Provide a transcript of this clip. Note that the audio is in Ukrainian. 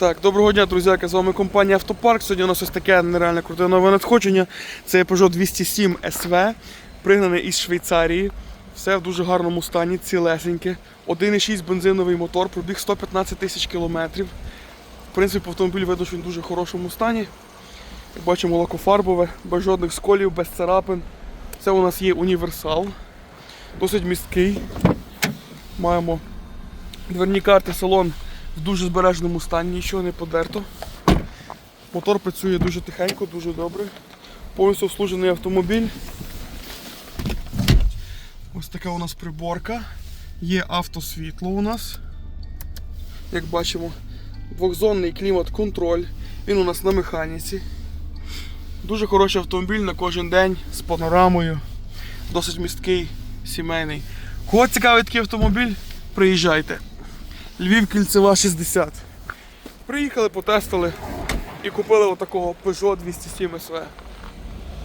Так, доброго дня, друзяки, з вами компанія Автопарк. Сьогодні у нас ось таке нереально круте нове надходження. Це Peugeot 207 SV, пригнаний із Швейцарії. Все в дуже гарному стані, цілесеньке. 1,6 бензиновий мотор, пробіг 115 тисяч кілометрів. В принципі, автомобіль видно, що він в дуже хорошому стані. Як бачимо, лакофарбове, без жодних сколів, без царапин. Це у нас є універсал. Досить місткий. Маємо дверні карти, салон в дуже збереженому стані, нічого не подерто. Мотор працює дуже тихенько, дуже добре. Повністю обслужений автомобіль. Ось така у нас приборка. Є автосвітло у нас. Як бачимо, двохзонний клімат-контроль. Він у нас на механіці. Дуже хороший автомобіль на кожен день з панорамою. Досить місткий, сімейний. Кого цікавий такий автомобіль? Приїжджайте. Львів кільцева 60. Приїхали, потестили і купили отакого Peugeot 207 SV.